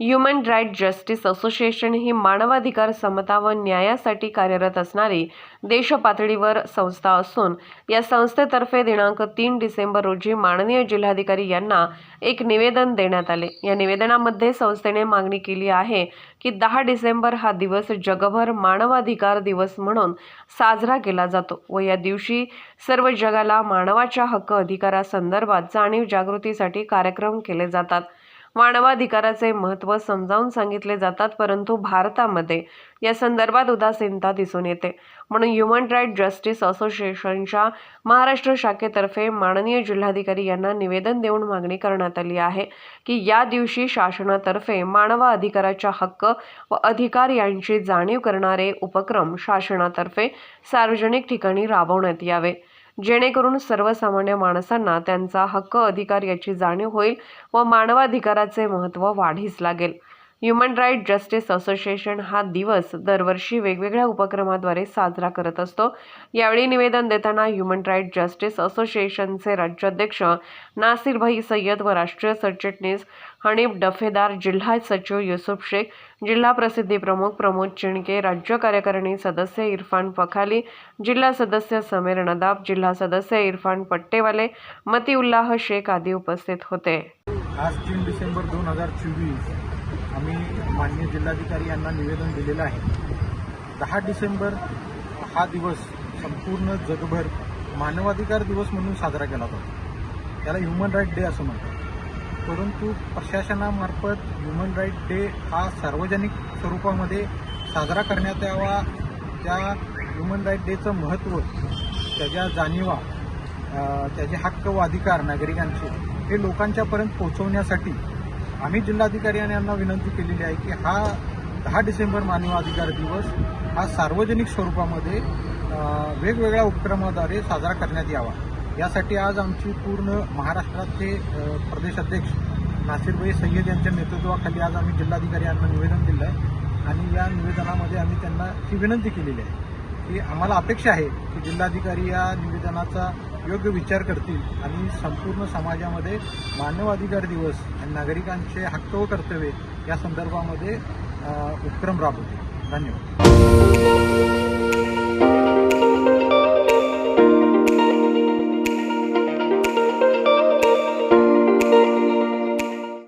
Human right justice association ही मानवाधिकार समता व न्यायासाठी कार्यरत असणारी देशपातळीवर संस्था असून या संस्थेतर्फे दिनांक तीन डिसेंबर रोजी माननीय जिल्हाधिकारी यांना एक निवेदन देण्यात आले. या निवेदनामध्ये संस्थेने मागणी केली आहे की दहा डिसेंबर हा दिवस जगभर मानवाधिकार दिवस म्हणून साजरा केला जातो व या दिवशी सर्व जगाला मानवाच्या हक्क अधिकारासंदर्भात जाणीव जागृतीसाठी कार्यक्रम केले जातात. मानवाधिकाराचे महत्त्व समजावून सांगितले जातात परंतु भारतामध्ये या संदर्भात उदासीनता दिसून येते. म्हणून ह्युमन राईट जस्टिस असोसिएशनच्या महाराष्ट्र शाखेतर्फे माननीय जिल्हाधिकारी यांना निवेदन देऊन मागणी करण्यात आली आहे की या दिवशी शासनातर्फे मानवा अधिकाराच्या हक्क व अधिकार यांची जाणीव करणारे उपक्रम शासनातर्फे सार्वजनिक ठिकाणी राबवण्यात यावे. जेणेकरून सर्वसामान्य माणसांना त्यांचा हक्क अधिकार याची जाणीव होईल व मानवाधिकाराचे महत्त्व वाढीस लागेल. ह्युमन राईट जस्टिस असोसिएशन हा दिवस दरवर्षी वेगवेगळ्या उपक्रमाद्वारे साजरा करत असतो. यावेळी निवेदन देताना ह्युमन राईट जस्टिस असोसिएशनचे राज्याध्यक्ष नासिर भाई सय्यद व राष्ट्रीय सरचिटणीस हनीफ डफेदार जिल्हा सचिव युसुफ शेख जिल्हा प्रसिद्धी प्रमुख प्रमोद चिणके राज्य कार्यकारिणी सदस्य इरफान पखाली जिल्हा सदस्य समीर नदाब जिल्हा सदस्य इरफान पट्टेवाले मतीउल्लाह शेख आदी उपस्थित होते. आज तीन डिसेंबर दोन हजार चोवीस आम्ही माननीय जिल्हाधिकारी यांना निवेदन दिलेलं आहे. दहा डिसेंबर हा दिवस संपूर्ण जगभर मानवाधिकार दिवस म्हणून साजरा केला जातो. त्याला ह्युमन राईट डे असं म्हणतात. परंतु प्रशासनामार्फत ह्युमन राईट डे हा सार्वजनिक स्वरूपामध्ये साजरा करण्यात यावा. त्या ह्युमन राईट डेचं महत्त्व त्याच्या जाणीवा त्याचे हक्क व अधिकार नागरिकांचे हे लोकांच्यापर्यंत पोहोचवण्यासाठी आम्ही जिल्हाधिकारी यांना विनंती केलेली आहे की हा दहा डिसेंबर मानवाधिकार दिवस हा सार्वजनिक स्वरूपामध्ये वेगवेगळ्या उपक्रमाद्वारे साजरा करण्यात यावा. यासाठी आज आमची पूर्ण महाराष्ट्राचे प्रदेशाध्यक्ष प्रदेश अध्यक्ष नासिरभाई सय्यद यांच्या नेतृत्वाखाली आज आम्ही जिल्हाधिकारी यांना निवेदन दिलं आहे आणि या निवेदनामध्ये आम्ही त्यांना ही विनंती केलेली आहे की आम्हाला अपेक्षा आहे की जिल्हाधिकारी या निवेदनाचा योग्य विचार करतील आणि संपूर्ण समाजामध्ये मानव अधिकार दिवस आणि नागरिकांचे हक्क व कर्तव्ये या संदर्भामध्ये उपक्रम राबवतील. धन्यवाद.